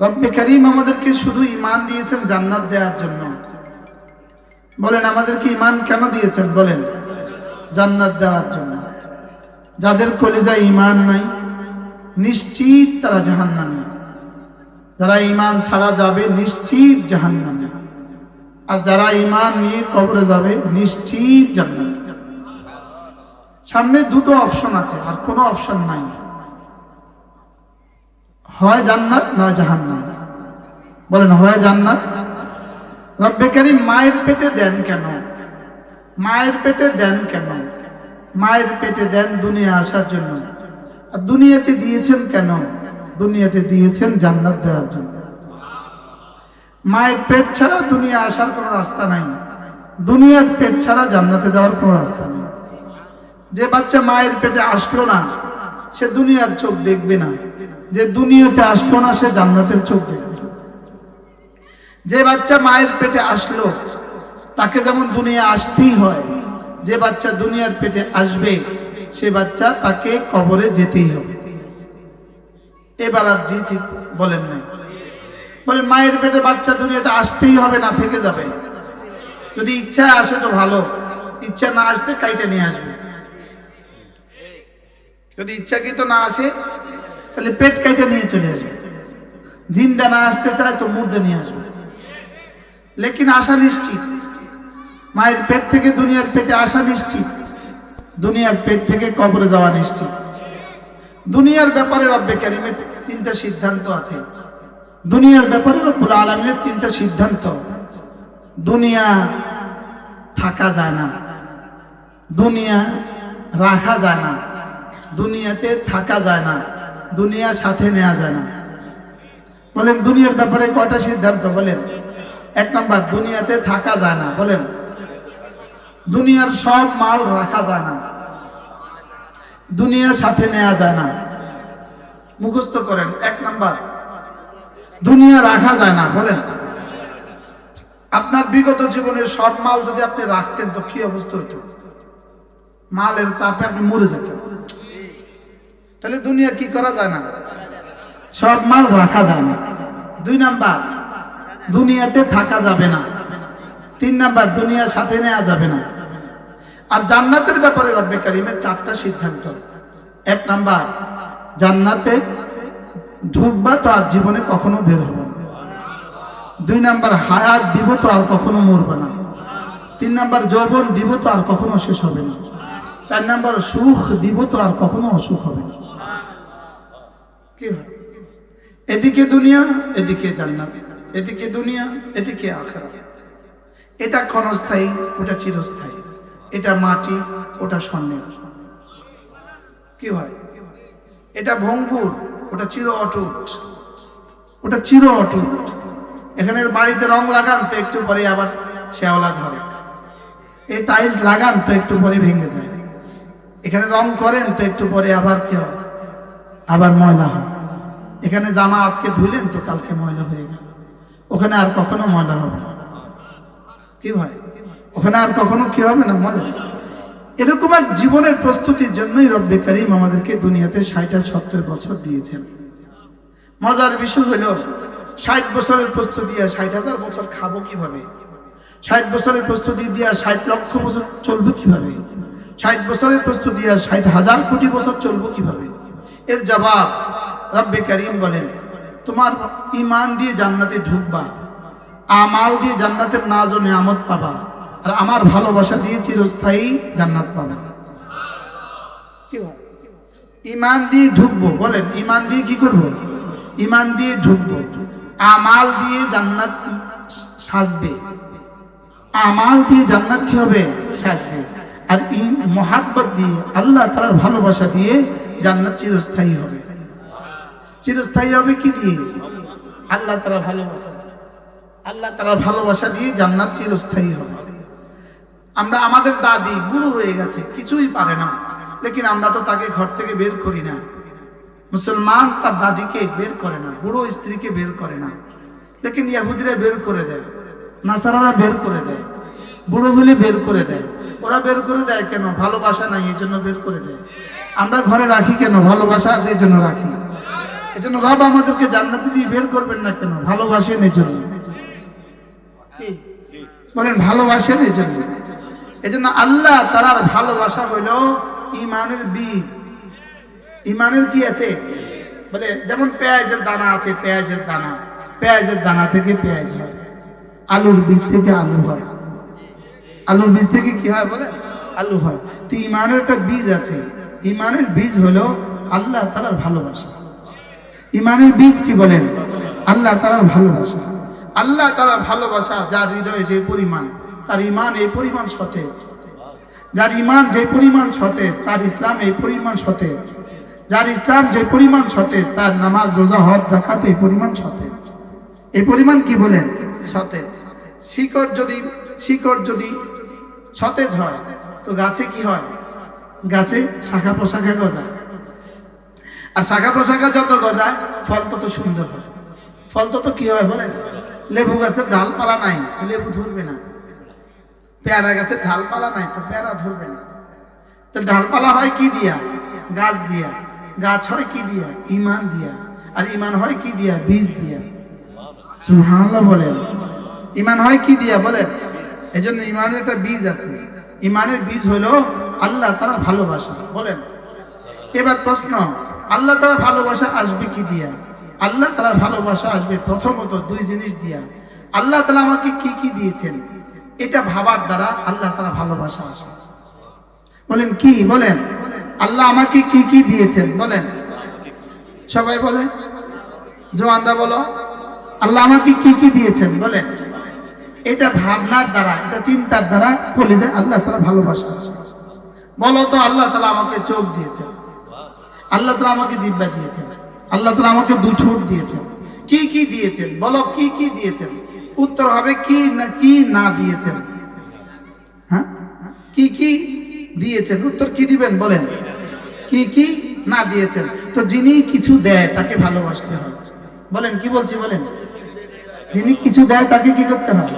রব্বে করিম আমাদেরকে শুধু ইমান দিয়েছেন জান্নাত দেওয়ার জন্য। বলেন, আমাদেরকে ইমান কেন দিয়েছেন? বলেন, জান্নাত দেওয়ার জন্য। যাদের কলেজায় ইমান নাই নিশ্চিত তারা জাহান্নামী। যারা ইমান ছাড়া যাবে, নিশ্চিত জাহান্নামে। আর যারা ইমান নিয়ে কবরে যাবে, নিশ্চিত জান্নাত। সামনে দুটো অপশন আছে, আর কোনো অপশন নাই। হয় জান্নাত নয় জাহান্নাম বলেন, হয় জান্নাত? রব্বে কারিম মায়ের পেটে দেন কেন? মায়ের পেটে দেন কেন? মায়ের পেটে দেন দুনিয়া আসার জন্য। আর দুনিয়াতে দিয়েছেন কেন? দুনিয়াতে দিয়েছেন জান্নাত দেওয়ার জন্য। মায়ের পেট ছাড়া দুনিয়া আসার কোনো রাস্তা নাই। দুনিয়ার পেট ছাড়া জান্নাতে যাওয়ার কোনো রাস্তা নেই। যে বাচ্চা মায়ের পেটে আসলো না, সে দুনিয়ার চোখ দেখবে না। যে দুনিয়াতে আসলো না, সে জান্নাতের চোখ দেখবে। যে বাচ্চা মায়ের পেটে আসলো, তাকে যেমন দুনিয়া আসতেই হয়, যে বাচ্চা দুনিয়ার পেটে আসবে, সে বাচ্চা তাকে কবরে যেতেই হবে। এবার আর জি ঠিক বলেন নাই। বলে মায়ের পেটে বাচ্চা দুনিয়াতে আসতেই হবে না, থেকে যাবে। যদি ইচ্ছা আসে তো ভালো, ইচ্ছা না আসলে কাইটা নিয়ে আসবে। যদি ইচ্ছাকৃত না আসে তাহলে পেট কাইটা নিয়ে চলে আসবে। জিন্দা না আসতে চায় তো মুর্দে নিয়ে আসবে। লেকিন আশা নিশ্চিত। মায়ের পেট থেকে দুনিয়ার পেটে আসা নিশ্চিত। দুনিয়ার পেট থেকে কবরে যাওয়া নিশ্চিত। দুনিয়ার ব্যাপারে রব্বে কারিমের তিনটা সিদ্ধান্ত আছে। দুনিয়ার ব্যাপারে রব্বুল আলমের তিনটা সিদ্ধান্ত। দুনিয়া থাকা যায় না। দুনিয়া রাখা যায় না। দুনিয়াতে থাকা যায় না। দুনিয়া সাথে নেওয়া যায় না। বলেন, দুনিয়ার ব্যাপারে কয়টা সিদ্ধান্ত বলেন? এক নাম্বার, দুনিয়াতে থাকা যায় না, বলেন। দুনিয়ার সব মাল রাখা যায় না। দুনিয়া সাথে নেওয়া যায় না। মুখস্থ করেন, এক নাম্বার, দুনিয়া রাখা যায় না, বলেন। আপনার বিগত জীবনের সব মাল যদি আপনি রাখতেন, তো কি অবস্থা হইত? মালের চাপে আপনি মরে যেতেন। তাহলে দুনিয়া কি করা যায় না? সব মাল রাখা যায় না। দুই নাম্বার, দুনিয়াতে থাকা যাবে না। তিন নাম্বার, দুনিয়া সাথে নেওয়া যাবে না। আর জান্নাতের ব্যাপারে রব্বে কারিমের চারটা সিদ্ধান্ত। এক নাম্বার, জান্নাতে ঢুকবা তো আর জীবনে কখনো বের হবে না। দুই নাম্বার, হায়াত দিব তো আর কখনো মরবে না। তিন নাম্বার, যৌবন দিব তো আর কখনো শেষ হবে না। চার নাম্বার, সুখ দিব তো আর কখনো অসুখ হবে কি হয়? এদিকে দুনিয়া, এদিকে জান্নাত। এদিকে দুনিয়া, এদিকে আখেরা এটা ক্ষণস্থায়ী, ওটা চিরস্থায়ী। এটা মাটি, ওটা স্বর্ণের। কি হয়? এটা ভঙ্গুর, ওটা চির অটুট। ওটা চির অটুট। এখানের বাড়িতে রং লাগান তো একটু পরে আবার শ্যাওলা ধরে। এই টাইলস লাগান তো একটু পরে ভেঙে যায়। এখানে রং করেন তো একটু পরে আবার কি হয়? আবার ময়লা হয়। এখানে জামা আজকে ধুলেন তো কালকে ময়লা হয়ে গেল। ওখানে আর কখনো ময়লা হবে কি হয় ওখানে আর কখনো কি হবে না বলে এরকম এক জীবনের প্রস্তুতির জন্যই রব্বে করিম আমাদেরকে দুনিয়াতে ষাট আর সত্তর বছর দিয়েছেন। মজার বিষয় হলো, ষাট বছরের প্রস্তুতি আর ষাট হাজার বছর খাব কীভাবে? ষাট বছরের প্রস্তুতি দিয়ে ষাট লক্ষ বছর চলবো কীভাবে? ষাট বছরের প্রস্তুতি আর ষাট হাজার কোটি বছর চলবো কীভাবে? এর জবাব রব্বে করিম বলেন, তোমার ইমান দিয়ে জান্নাতে ঢুকবা, আমাল দিয়ে জান্নাতের নাজ ও নিয়ামত পাবা, আর আমার ভালোবাসা দিয়ে চিরস্থায়ী জান্নাত পাবা। ইমান দিয়ে ঢুকবো, বলেন ইমান দিয়ে কি করব? ইমান দিয়ে ঢুকবো, আমাল দিয়ে জান্নাত সাজবে। আমাল দিয়ে জান্নাত কি হবে? সাজবে। আর ই মহাব্বত দিয়ে আল্লাহ তার ভালোবাসা দিয়ে জান্নাত চিরস্থায়ী হবে। চিরস্থায়ী হবে কি দিয়ে? আল্লাহ তারা ভালোবাসা আল্লাহ তারা ভালোবাসা দিয়ে জান্নাত চিরস্থায়ী হবে। আমরা আমাদের দাদি বুড়ো হয়ে গেছে, কিছুই পারে না। লেকিন আমরা তো তাকে ঘর থেকে বের করি না। মুসলমান তার দাদিকে বের করে না, বুড়ো স্ত্রীকে বের করে না। লেকিন ইয়াহুদিরা বের করে দেয়, নাসারারা বের করে দেয়, বুড়ো হলে বের করে দেয়। ওরা বের করে দেয় কেন? ভালোবাসা নাই এই জন্য বের করে দেয়। আমরা ঘরে রাখি কেন? ভালোবাসা আছে এই জন্য রাখি। এই জন্য রব আমাদেরকে জান্নাতে দিয়ে বের করবেন না কেন? ভালোবাসেন এই জন্য বলেন ভালোবাসেন এই জন্য এই জন্য আল্লাহ তালার ভালোবাসা হইল ইমানের বীজ। ইমানের কি আছে? বলে যেমন পেঁয়াজের দানা আছে পেঁয়াজের দানা। পেঁয়াজের দানা থেকে পেঁয়াজ হয়। আলুর বীজ থেকে আলু হয়। আলুর বীজ থেকে কি হয় বলে? আলু হয়। তো ইমানের একটা বীজ আছে। ইমানের বীজ হলো আল্লাহ তালার ভালোবাসা। ইমানের বীজ কি বলেন? আল্লাহ তালার ভালোবাসা। আল্লাহ তালার ভালোবাসা যার হৃদয়ে যে পরিমাণ, তার ইমান এই পরিমাণ সতেজ। যার ইমান যে পরিমাণ সতেজ, তার ইসলাম এই পরিমাণ সতেজ। যার ইসলাম যে পরিমাণ সতেজ, তার নামাজ, রোজা, হজ জাকাত এই পরিমাণ সতেজ। এই পরিমাণ কি বলেন? সতেজ। শিকড় যদি শিকড় যদি সতেজ হয়। তো গাছে কি হয়? গাছে শাখা প্রশাখা গজায়। আর শাখা প্রশাখা যত গজায়, ফল তত সুন্দর হয়। ফল তত কি হবে বলেন? লেবু গাছের ডালপালা নাই লেবু ধরবে না। পেয়ারা গাছের ঢালপালা নাই, তো পেয়ারা ধরবে না। তো ঢালপালা হয় কি দিয়া? গাছ দিয়া। গাছ হয় কি দিয়া? ইমান দিয়া। আর ইমান হয় কি দিয়া? বীজ দিয়া। সুবহানাল্লাহ বলেন। ইমান হয় কি দিয়া বলেন? এই জন্য ইমানের একটা বীজ আছে। ইমানের বীজ হলো আল্লাহ তারা ভালোবাসা। বলেন। এবার প্রশ্ন, আল্লাহ তারা ভালোবাসা আসবে কি দিয়া? আল্লাহ তারা ভালোবাসা আসবে প্রথমত দুই জিনিস দিয়া। আল্লাহ তালা আমাকে কি কি দিয়েছেন? এটা ভাবার দ্বারা আল্লাহ তারা ভালোবাসা আসে। বলেন, কি? বলেন। আল্লাহ আমাকে কি কি দিয়েছেন? বলেন। সবাই বলে জোয়ানরা বলো। আল্লাহ আমাকে কি কি দিয়েছেন? বলেন। এটা ভাবনার দ্বারা, এটা চিন্তার দ্বারা বলে যায় আল্লাহ তালা ভালোবাসা। বলো তো, আল্লাহ তালা আমাকে চোখ দিয়েছেন। আল্লাহ তালা আমাকে জিব্বা দিয়েছেন। আল্লাহ তালা আমাকে দু ঠোঁট দিয়েছেন। কি কি দিয়েছেন? বলো, কি কি দিয়েছেন? উত্তর হবে কি না কি না দিয়েছেন? হ্যাঁ? কি কি দিয়েছেন? উত্তর কি দিবেন বলেন? কি কি না দিয়েছেন? তো যিনি কিছু দেয়, তাকে ভালোবাসতে হয়। বলেন, কি বলছি বলেন? যিনি কিছু দেয়, তাকে কি করতে হয়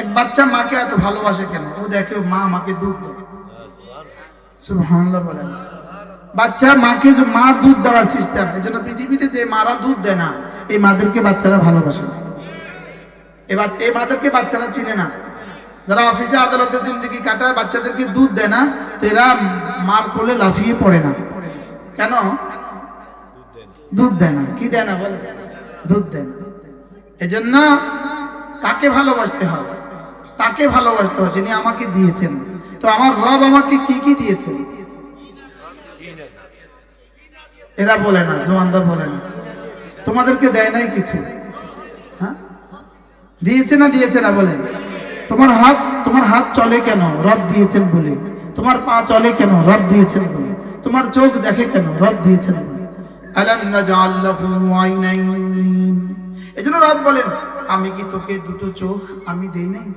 এক বাচ্চা মাকে এত ভালোবাসে কেন? ও দেখে মা আমাকে দুধ দেয়। বলেন। বাচ্চা মাকে যে মা দুধ দেওয়ার সিস্টেম, এই জন্য পৃথিবীতে যে মারা দুধ দেয় না, এই মাদেরকে বাচ্চারা ভালোবাসে না। এবার এই মাদেরকে বাচ্চারা চিনে না। যারা অফিসে, আদালতে জিন্দগি কাটায়, বাচ্চাদেরকে দুধ দেয় না তো এরা মার কোলে লাফিয়ে পড়ে না। কেন? দুধ দেয় না। কি দেয় না বলে দুধ দেয় না। এজন্য কাকে ভালোবাসতে হয়? তাকে ভালোবাসতে হয়? যিনি আমাকে দিয়েছেন। তো আমার রব আমাকে কি কি দিয়েছেন? এরা বলে না, জোয়ানরা বলে না। তোমাদেরকে দেয় নাই কিছু? হ্যাঁ? দিয়েছে না দিয়েছে না বলে? তোমার হাত তোমার হাত চলে কেন? রব দিয়েছেন বলে। তোমার পা চলে কেন? রব দিয়েছেন বলে। তোমার চোখ দেখে কেন? রব দিয়েছেন বলে। আলাম নাজাল আইনাইন এজন্য রব বলেন, আমি কি তোকে দুটো চোখ আমি দেই নাই?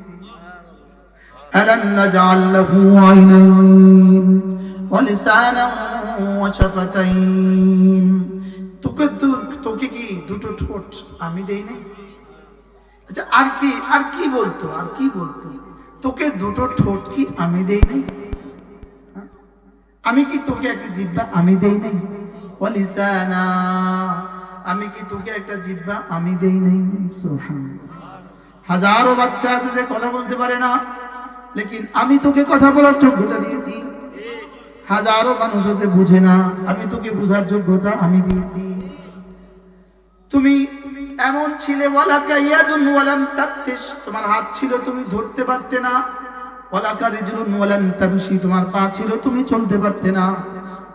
আমি আচ্ছা কি বলতো, আর কি বলতো? তোকে দুটো ঠোঁট কি আমি? আমি কি তোকে একটা জিব্বা আমি দেই নাই? ওয়ালিসানা আমি কি তোকে একটা জিব্বা? আমি দেই নাই হাজারো বাচ্চা আছে যে কথা বলতে পারে না, লেকিন আমি তোকে কথা বলার যোগ্যতা দিয়েছি। হাজারো মানুষ আছে বুঝে না, আমি তোকে বুঝার যোগ্যতা আমি দিয়েছি। তুমি এমন ছিলে, ওয়ালাকা ইয়াদুন ওয়ালাম তাবতিস তোমার হাত ছিল, তুমি ধরতে পারতে না। ওয়ালাকা রিজলুন ওয়ালাম তামশি তোমার পা ছিল, তুমি চলতে পারতে না।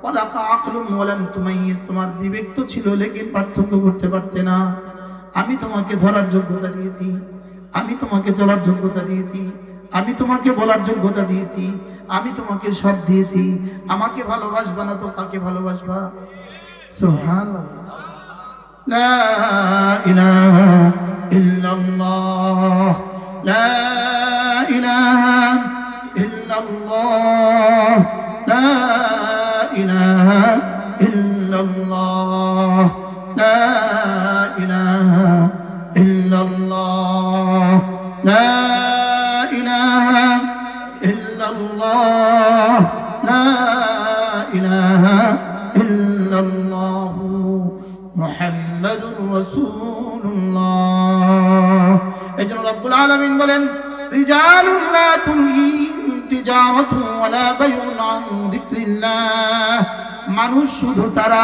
ওয়ালাকা আকলুন ওয়ালাম তুমাইয়িজ তোমার বিবেক তো ছিল লেকিন পার্থক্য করতে পারতে না আমি তোমাকে ধরার যোগ্যতা দিয়েছি আমি তোমাকে চলার যোগ্যতা দিয়েছি আমি তোমাকে বলার যোগ্যতা দিয়েছি আমি তোমাকে সব দিয়েছি আমাকে ভালোবাসবা না তো কাকে ভালোবাসবা সুবহানাল্লাহ لا إله إلا الله لا إله إلا الله لا إله إلا الله لا إله إلا الله لا إله إلا الله لا إله إلا الله محمد রাসূলুল্লাহ এইজন্য রব্বুল আলামিন বলেন রিজালুন লা তুলহিহিম তিজারাতু ওয়ালা বাইউন আন যিকরিল্লাহ মানুষ শুধু তারা।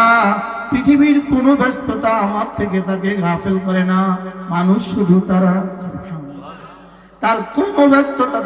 পৃথিবীর কোনো ব্যস্ততা আমার থেকে তাকে গাফেল করে না। মানুষ শুধু তারা তার কোনো ব্যস্ততা